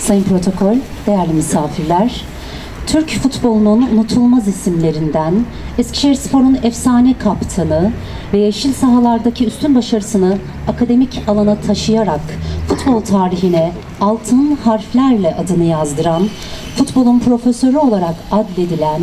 Sayın Protokol, değerli misafirler, Türk futbolunun unutulmaz isimlerinden Eskişehir Spor'un efsane kaptanı ve yeşil sahalardaki üstün başarısını akademik alana taşıyarak futbol tarihine altın harflerle adını yazdıran, futbolun profesörü olarak adledilen,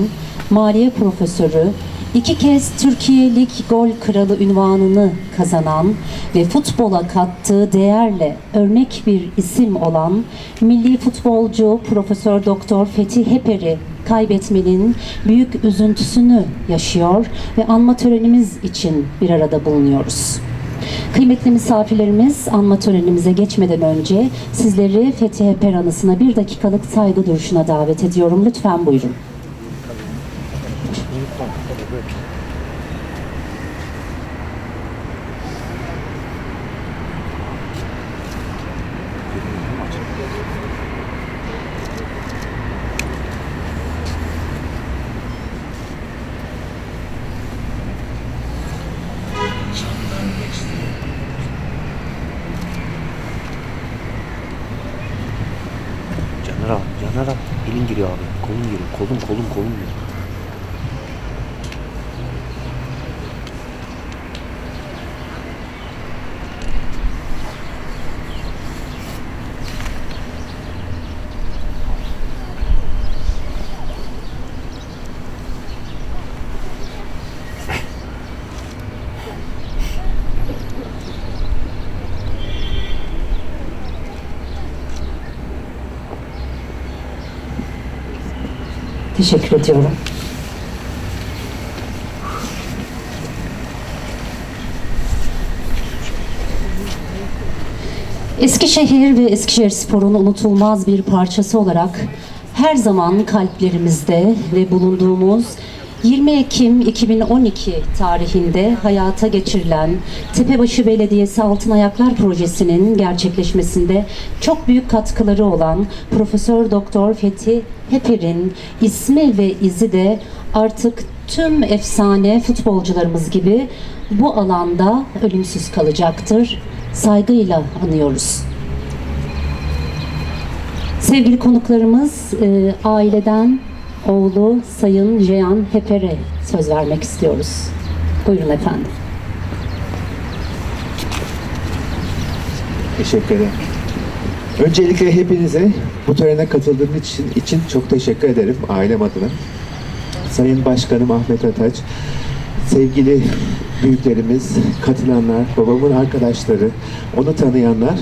maliye profesörü, İki kez Türkiye Lig Gol Kralı ünvanını kazanan ve futbola kattığı değerle örnek bir isim olan milli futbolcu Profesör Doktor Fethi Heper'i kaybetmenin büyük üzüntüsünü yaşıyor ve anma törenimiz için bir arada bulunuyoruz. Kıymetli misafirlerimiz anma törenimize geçmeden önce sizleri Fethi Heper anısına bir dakikalık saygı duruşuna davet ediyorum. Lütfen buyurun. Caner abi, Caner abi. Elin giriyor abi. Kolun giriyor. Kolum, kolum, kolum giriyor. Teşekkür ediyorum. Eskişehir ve Eskişehir Spor'un unutulmaz bir parçası olarak her zaman kalplerimizde ve bulunduğumuz 20 Ekim 2012 tarihinde hayata geçirilen Tepebaşı Belediyesi Altın Ayaklar Projesi'nin gerçekleşmesinde çok büyük katkıları olan Profesör Doktor Fethi Heper'in ismi ve izi de artık tüm efsane futbolcularımız gibi bu alanda ölümsüz kalacaktır. Saygıyla anıyoruz. Sevgili konuklarımız, e, aileden oğlu Sayın Jean Heper'e söz vermek istiyoruz. Buyurun efendim. Teşekkür ederim. Öncelikle hepinize bu törene katıldığınız için, için çok teşekkür ederim ailem adına. Sayın Başkanım Ahmet Ataç, sevgili büyüklerimiz, katılanlar, babamın arkadaşları, onu tanıyanlar.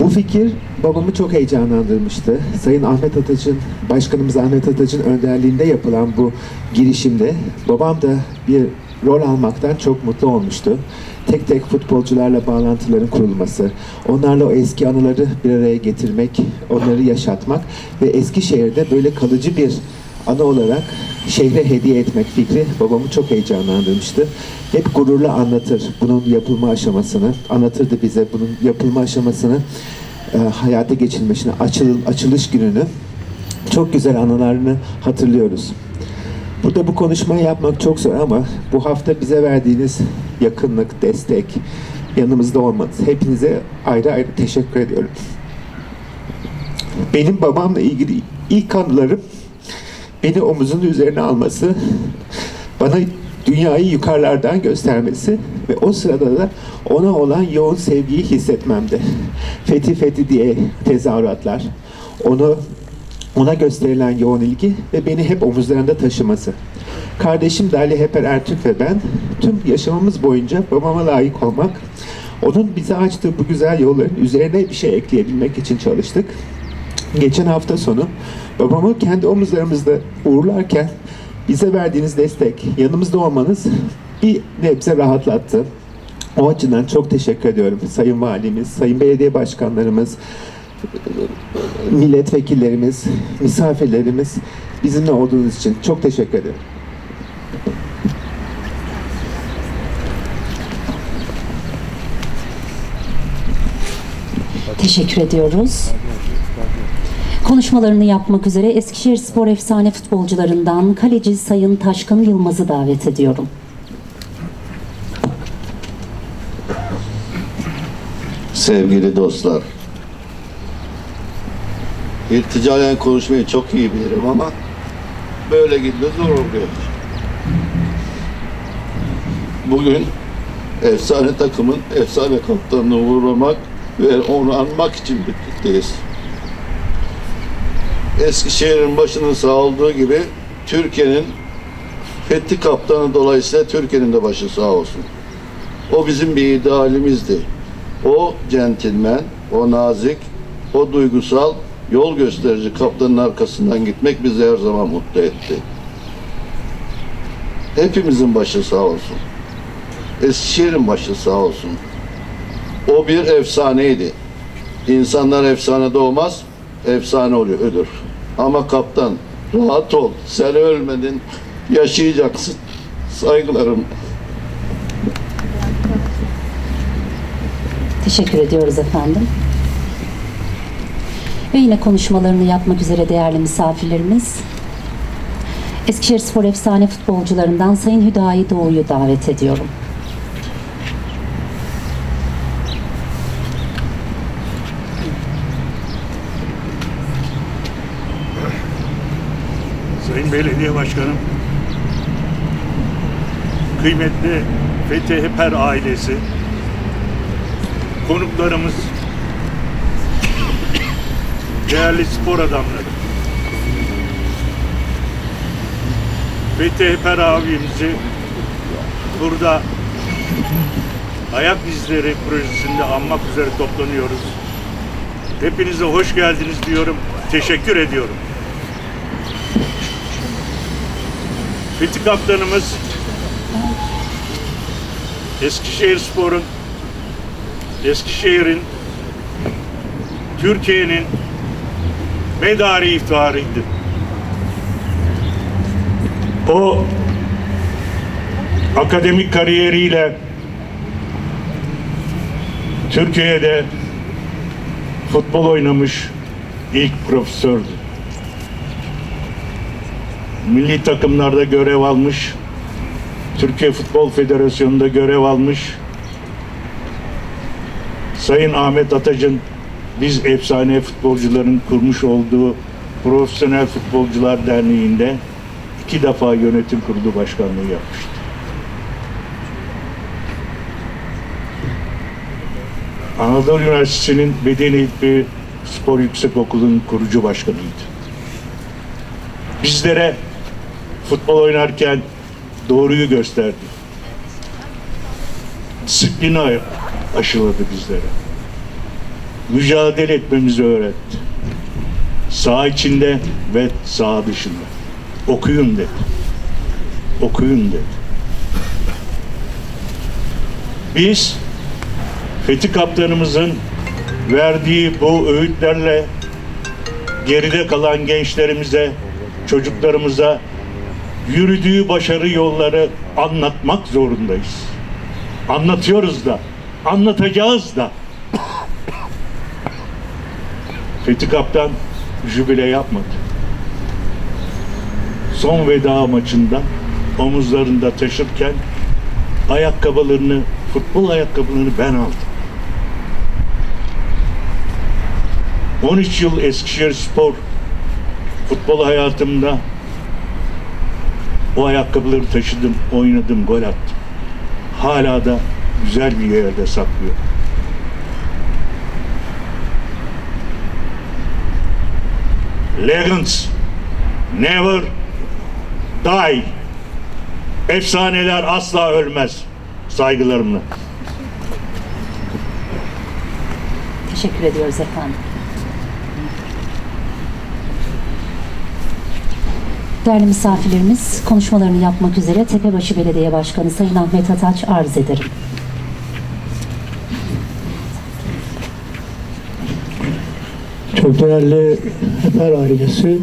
Bu fikir babamı çok heyecanlandırmıştı. Sayın Ahmet Ataç'ın, Başkanımız Ahmet Ataç'ın önderliğinde yapılan bu girişimde babam da bir rol almaktan çok mutlu olmuştu. Tek tek futbolcularla bağlantıların kurulması, onlarla o eski anıları bir araya getirmek, onları yaşatmak ve Eskişehir'de böyle kalıcı bir anı olarak şehre hediye etmek fikri babamı çok heyecanlandırmıştı. Hep gururla anlatır bunun yapılma aşamasını, anlatırdı bize bunun yapılma aşamasını, e, hayata geçilmesini, açıl, açılış gününü. Çok güzel anılarını hatırlıyoruz. Burada bu konuşmayı yapmak çok zor ama bu hafta bize verdiğiniz yakınlık, destek, yanımızda olmanız hepinize ayrı ayrı teşekkür ediyorum. Benim babamla ilgili ilk anılarım beni omuzunun üzerine alması, bana dünyayı yukarılardan göstermesi ve o sırada da ona olan yoğun sevgiyi hissetmemdi. Fethi Fethi diye tezahüratlar, onu ona gösterilen yoğun ilgi ve beni hep omuzlarında taşıması. Kardeşim Dali Heper Ertürk ve ben tüm yaşamımız boyunca babama layık olmak, onun bize açtığı bu güzel yolların üzerine bir şey ekleyebilmek için çalıştık. Geçen hafta sonu babamı kendi omuzlarımızda uğurlarken bize verdiğiniz destek, yanımızda olmanız bir nebze rahatlattı. O açıdan çok teşekkür ediyorum. Sayın Valimiz, Sayın Belediye Başkanlarımız, milletvekillerimiz, misafirlerimiz bizimle olduğunuz için çok teşekkür ederim. Teşekkür ediyoruz. Konuşmalarını yapmak üzere Eskişehir Spor efsane futbolcularından kaleci Sayın Taşkın Yılmaz'ı davet ediyorum. Sevgili dostlar, İrticalen konuşmayı çok iyi bilirim ama böyle gidiyor zor oluyor. Bugün efsane takımın efsane kaptanını uğurlamak ve onu anmak için birlikteyiz. Eskişehir'in başının sağ olduğu gibi Türkiye'nin Fethi kaptanı dolayısıyla Türkiye'nin de başı sağ olsun. O bizim bir idealimizdi. O centilmen, o nazik, o duygusal, yol gösterici kaptanın arkasından gitmek bizi her zaman mutlu etti. Hepimizin başı sağ olsun. Eskişehir'in başı sağ olsun. O bir efsaneydi. İnsanlar efsane doğmaz, efsane oluyor, ölür. Ama kaptan, rahat ol, sen ölmedin, yaşayacaksın. Saygılarım. Teşekkür ediyoruz efendim. Ve yine konuşmalarını yapmak üzere değerli misafirlerimiz Eskişehir Spor efsane futbolcularından Sayın Hüdayi Doğu'yu davet ediyorum. Sayın Belediye Başkanım, kıymetli Fethi Heper ailesi, konuklarımız, değerli spor adamları, Fethi Heper abimizi burada Ayak İzleri projesinde anmak üzere toplanıyoruz. Hepinize hoş geldiniz diyorum, teşekkür ediyorum. Fethi kaptanımız Eskişehir Spor'un Eskişehir'in Türkiye'nin medarı iftiharıydı. O akademik kariyeriyle Türkiye'de futbol oynamış ilk profesördü milli takımlarda görev almış. Türkiye Futbol Federasyonu'nda görev almış. Sayın Ahmet Atac'ın biz efsane futbolcuların kurmuş olduğu Profesyonel Futbolcular Derneği'nde iki defa yönetim kurulu başkanlığı yapmıştı. Anadolu Üniversitesi'nin Bedeni Eğitimi Spor Yüksekokulu'nun kurucu başkanıydı bizlere futbol oynarken doğruyu gösterdi. Disiplini aşıladı bizlere. Mücadele etmemizi öğretti. Sağ içinde ve sağ dışında. Okuyun dedi. Okuyun dedi. Biz Fethi Kaptanımızın verdiği bu öğütlerle geride kalan gençlerimize çocuklarımıza yürüdüğü başarı yolları anlatmak zorundayız. Anlatıyoruz da, anlatacağız da. Fethi Kaptan jübile yapmadı. Son veda maçında omuzlarında taşırken ayakkabılarını, futbol ayakkabılarını ben aldım. 13 yıl Eskişehir Spor futbol hayatımda o ayakkabıları taşıdım, oynadım, gol attım. Hala da güzel bir yerde saklıyor. Legends never die. Efsaneler asla ölmez. Saygılarımla. Teşekkür ediyoruz efendim. Değerli misafirlerimiz, konuşmalarını yapmak üzere Tepebaşı Belediye Başkanı Sayın Ahmet Ataç arz ederim. Çok değerli Heper ailesi,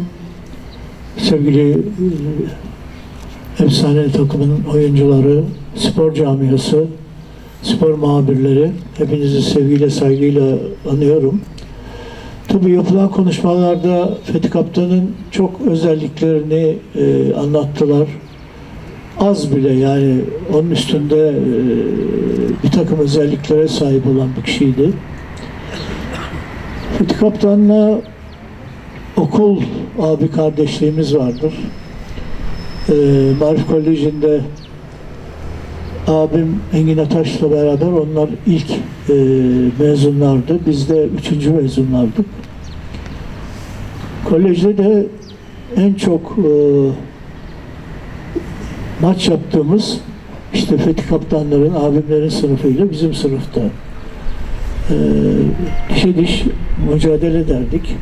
sevgili efsane takımın oyuncuları, spor camiası, spor muhabirleri, hepinizi sevgiyle, saygıyla anıyorum. Tabii yapılan konuşmalarda Fethi Kaptan'ın çok özelliklerini e, anlattılar. Az bile yani onun üstünde e, bir takım özelliklere sahip olan bir kişiydi. Fethi Kaptan'la okul abi kardeşliğimiz vardır. Ee, Marif Koleji'nde abim Engin Ataş'la beraber onlar ilk e, mezunlardı. Biz de üçüncü mezunlardık. Kolejde de en çok e, maç yaptığımız işte Fethi Kaptanların, abimlerin sınıfıyla bizim sınıfta e, dişe diş mücadele ederdik.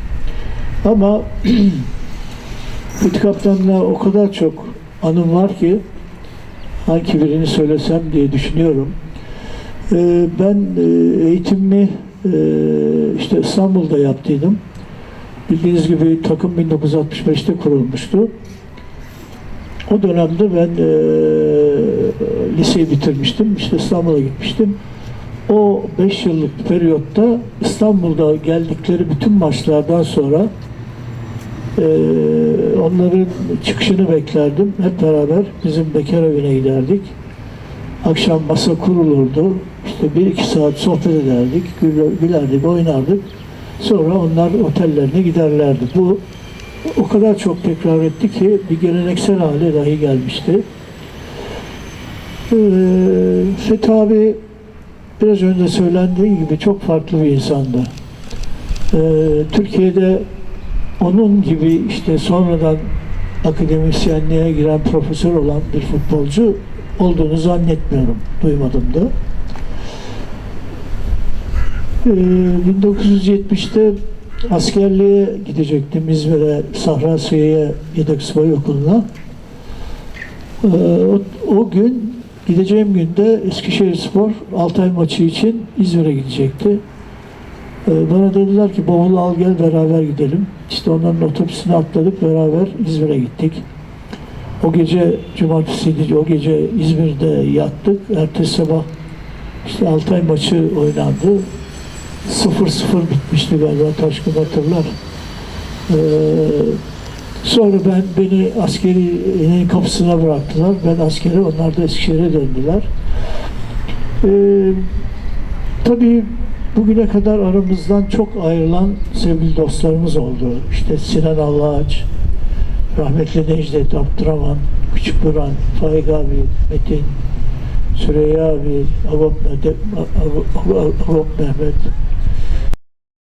Ama Fethi Kaptan'la o kadar çok anım var ki hangi birini söylesem diye düşünüyorum. E, ben eğitimimi e, işte İstanbul'da yaptıydım. Bildiğiniz gibi takım 1965'te kurulmuştu. O dönemde ben e, liseyi bitirmiştim. İşte İstanbul'a gitmiştim. O 5 yıllık periyotta İstanbul'da geldikleri bütün maçlardan sonra e, onların çıkışını beklerdim. Hep beraber bizim bekar evine giderdik. Akşam masa kurulurdu. İşte bir iki saat sohbet ederdik, güler- gülerdik, oynardık. Sonra onlar otellerine giderlerdi. Bu o kadar çok tekrar etti ki bir geleneksel hale dahi gelmişti. Ee, Fethi abi biraz önce söylendiği gibi çok farklı bir insandı. Ee, Türkiye'de onun gibi işte sonradan akademisyenliğe giren profesör olan bir futbolcu olduğunu zannetmiyorum. Duymadım da. Ee, 1970'te askerliğe gidecektim İzmir'e, Sahra Suye'ye yedek subay okuluna. Ee, o, o gün gideceğim günde Eskişehir Spor Altay maçı için İzmir'e gidecekti. Ee, bana dediler ki bavulu al gel beraber gidelim. İşte onların otobüsüne atladık beraber İzmir'e gittik. O gece cumartesiydi. O gece İzmir'de yattık. Ertesi sabah işte Altay maçı oynandı. 0-0 bitmişti galiba Taşkın hatırlar. Ee, sonra ben beni askerinin kapısına bıraktılar. Ben askere, onlar da Eskişehir'e döndüler. Ee, tabii bugüne kadar aramızdan çok ayrılan sevgili dostlarımız oldu. İşte Sinan Allahaç, rahmetli Necdet Abdurrahman, Küçük Buran, Faik abi, Metin, Süreyya abi, Agop, Agop Mehmet,